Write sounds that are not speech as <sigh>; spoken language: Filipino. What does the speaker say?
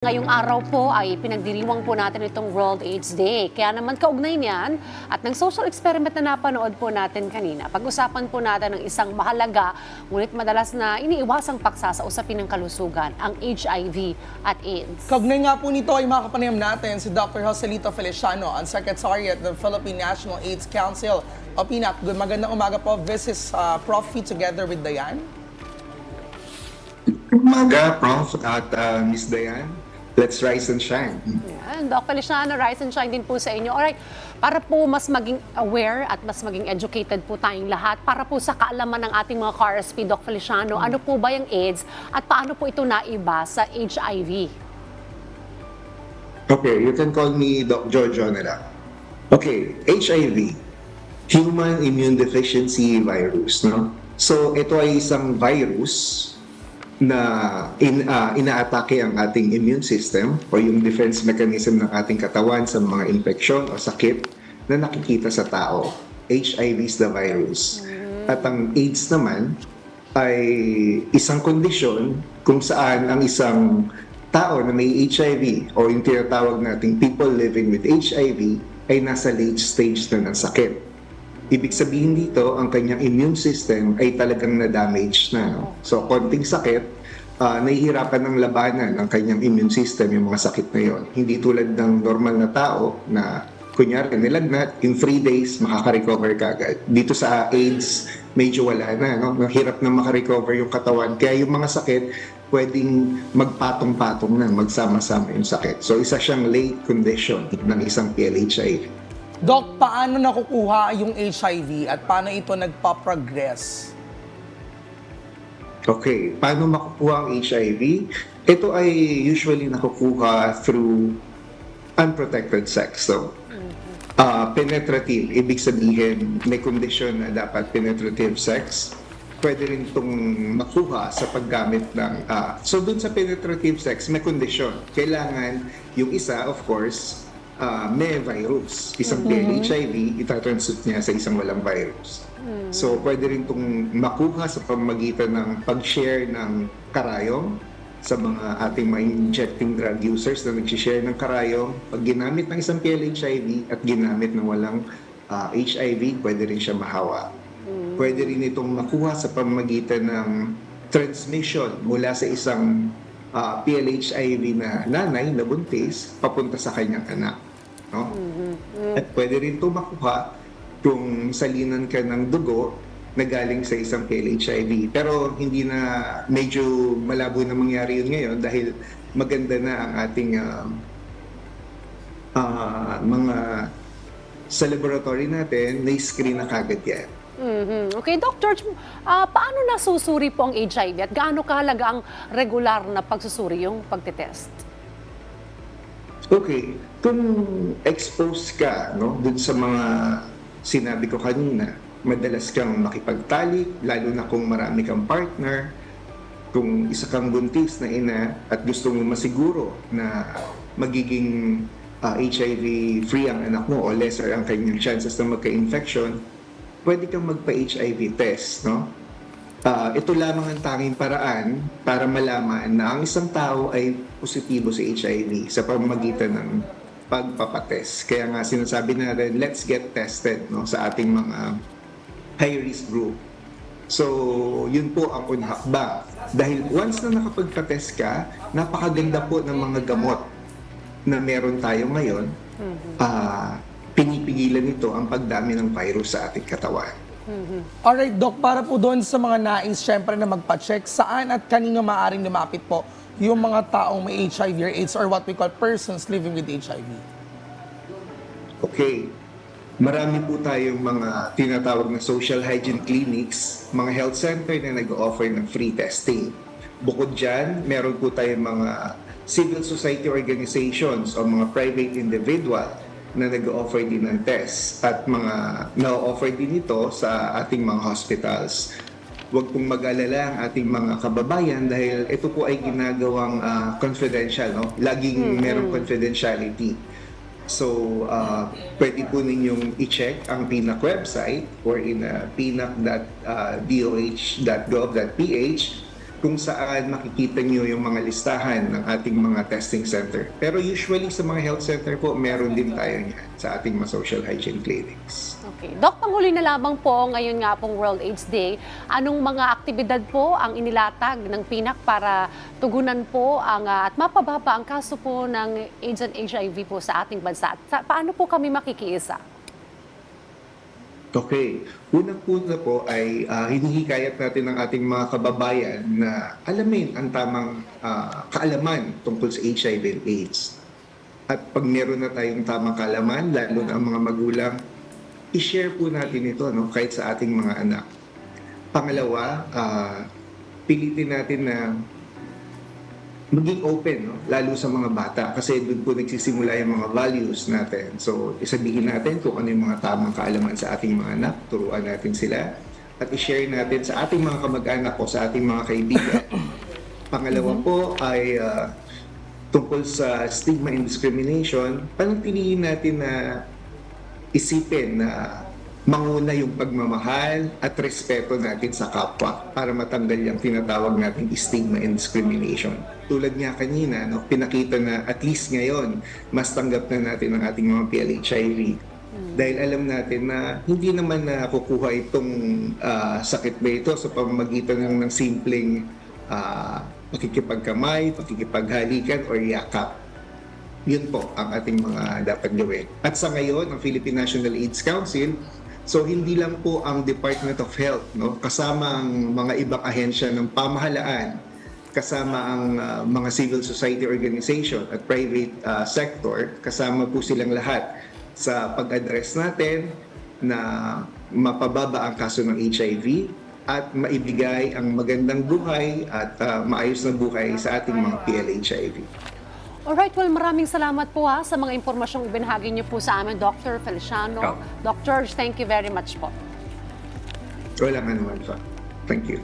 Ngayong araw po ay pinagdiriwang po natin itong World AIDS Day. Kaya naman kaugnay niyan at ng social experiment na napanood po natin kanina, pag-usapan po natin ng isang mahalaga ngunit madalas na iniiwasang paksa sa usapin ng kalusugan, ang HIV at AIDS. Kaugnay nga po nito ay makapanayam natin si Dr. Joselito Feliciano, ang Secretary at the Philippine National AIDS Council. O Pinak, good magandang umaga po. This is uh, Prof. Fee together with Diane. Umaga, Prof. at uh, Miss Dayan. Let's rise and shine. Yan, Doc Feliciano, rise and shine din po sa inyo. Alright, para po mas maging aware at mas maging educated po tayong lahat, para po sa kaalaman ng ating mga ka-RSP, Doc Feliciano, ano po ba yung AIDS at paano po ito naiba sa HIV? Okay, you can call me Doc Giorgio na lang. Okay, HIV, Human Immune Deficiency Virus, no? So, ito ay isang virus na in, uh, inaatake ang ating immune system o yung defense mechanism ng ating katawan sa mga infeksyon o sakit na nakikita sa tao. HIV is the virus. At ang AIDS naman ay isang kondisyon kung saan ang isang tao na may HIV o yung tinatawag nating people living with HIV ay nasa late stage na ng sakit. Ibig sabihin dito, ang kanyang immune system ay talagang na-damage na. No? So, konting sakit, ah, nahihirapan ng labanan ng kanyang immune system yung mga sakit na yon. Hindi tulad ng normal na tao na kunyari nilagnat, in 3 days makaka-recover ka agad. Dito sa AIDS, medyo wala na. No? Mahirap na makarecover yung katawan. Kaya yung mga sakit, pwedeng magpatong-patong na, magsama-sama yung sakit. So, isa siyang late condition ng isang PLHIV. Doc, paano nakukuha yung HIV at paano ito nagpa-progress? Okay, paano makukuha ang HIV? Ito ay usually nakukuha through unprotected sex. So, uh, penetrative, ibig sabihin may condition na dapat penetrative sex. Pwede rin itong makuha sa paggamit ng... ah, so, dun sa penetrative sex, may condition. Kailangan yung isa, of course, ah, may virus. Isang PLHIV, itatransmit niya sa isang walang virus. So, pwede rin itong makuha sa pamagitan ng pag-share ng karayom sa mga ating mga injecting drug users na nag-share ng karayom. Pag ginamit ng isang PLHIV at ginamit ng walang ah, HIV, pwede rin siya mahawa. Pwede rin itong makuha sa pamamagitan ng transmission mula sa isang ah, PLHIV na nanay na buntis papunta sa kanyang anak. No? At pwede rin ito makuha kung salinan ka ng dugo na galing sa isang PLHIV. Pero hindi na medyo malabo na mangyari yun ngayon dahil maganda na ang ating um, ah, mga sa laboratory natin, na-screen na kagad yan. Mhm. Okay, Doc George, ah, paano nasusuri po ang HIV at gaano kahalaga ang regular na pagsusuri yung pagtitest? Okay, kung exposed ka no, dun sa mga sinabi ko kanina, madalas kang makipagtalik, lalo na kung marami kang partner, kung isa kang buntis na ina at gusto mo masiguro na magiging ah, HIV-free ang anak mo o lesser ang kanyang chances na magka-infection, pwede kang magpa-HIV test, no? Ah, ito lamang ang tanging paraan para malaman na ang isang tao ay positibo sa HIV sa pamamagitan ng pagpapatest. Kaya nga sinasabi na rin, let's get tested no, sa ating mga high-risk group. So, yun po ang unhakbang. Dahil once na nakapagpa-test ka, napakaganda po ng mga gamot na meron tayo ngayon. ah, pinipigilan nito ang pagdami ng virus sa ating katawan. Alright, Doc, para po doon sa mga nais syempre na magpa-check, saan at kanino maaaring lumapit po yung mga taong may HIV or AIDS or what we call persons living with HIV? Okay. Marami po tayong mga tinatawag na social hygiene clinics, mga health center na nag-offer ng free testing. Bukod dyan, meron po tayong mga civil society organizations o mga private individual na nag-offer din ng test at mga na-offer din ito sa ating mga hospitals. Huwag pong mag-alala ang ating mga kababayan dahil ito po ay ginagawang ah, confidential. No? Laging merong confidentiality. So, uh, pwede po ninyong i-check ang PNAC website or in uh, pnac.doh.gov.ph kung saan makikita nyo yung mga listahan ng ating mga testing center. Pero usually sa mga health center po, meron din tayo yan sa ating mga social hygiene clinics. Okay. Doc, panghuli na lamang po, ngayon nga pong World AIDS Day, anong mga aktibidad po ang inilatag ng PINAC para tugunan po ang, ah, at mapababa ang kaso po ng AIDS and HIV po sa ating bansa? Sa- paano po kami makikiisa? Okay. Unang-una po ay ah, hinihikayat natin ng ating mga kababayan na alamin ang tamang ah, kaalaman tungkol sa HIV and AIDS. At pag meron na tayong tamang kaalaman, lalo na ang mga magulang, i-share po natin ito no, kahit sa ating mga anak. Pangalawa, ah, pilitin natin na maging open, no? lalo sa mga bata. Kasi doon po nagsisimula yung mga values natin. So, isabihin natin kung ano yung mga tamang kaalaman sa ating mga anak, turuan natin sila, at i-share natin sa ating mga kamag-anak o sa ating mga kaibigan. <coughs> Pangalawa po ay ah, tungkol sa stigma and discrimination, panatilihin natin na isipin na manguna yung pagmamahal at respeto natin sa kapwa para matanggal yung tinatawag nating stigma and discrimination. Tulad nga kanina, no, pinakita na at least ngayon, mas tanggap na natin ang ating mga PLHIV. Dahil alam natin na hindi naman na kukuha itong ah, sakit na ito sa pamamagitan ng, ng simpleng ah, pakikipagkamay, pakikipaghalikan, or yakap. Yun po ang ating mga dapat gawin. At sa ngayon, ang Philippine National AIDS Council, so hindi lang po ang Department of Health, no? kasama ang mga ibang ahensya ng pamahalaan, kasama ang ah, mga civil society organization at private ah, sector, kasama po silang lahat sa pag-address natin na mapababa ang kaso ng HIV at maibigay ang magandang buhay at ah, maayos na buhay sa ating mga PLHIV. Alright, well maraming salamat po ha sa mga impormasyong ibinahagi niyo po sa amin, Dr. Feliciano. Oh. Doc George, thank you very much po. Wala naman pa. Thank you.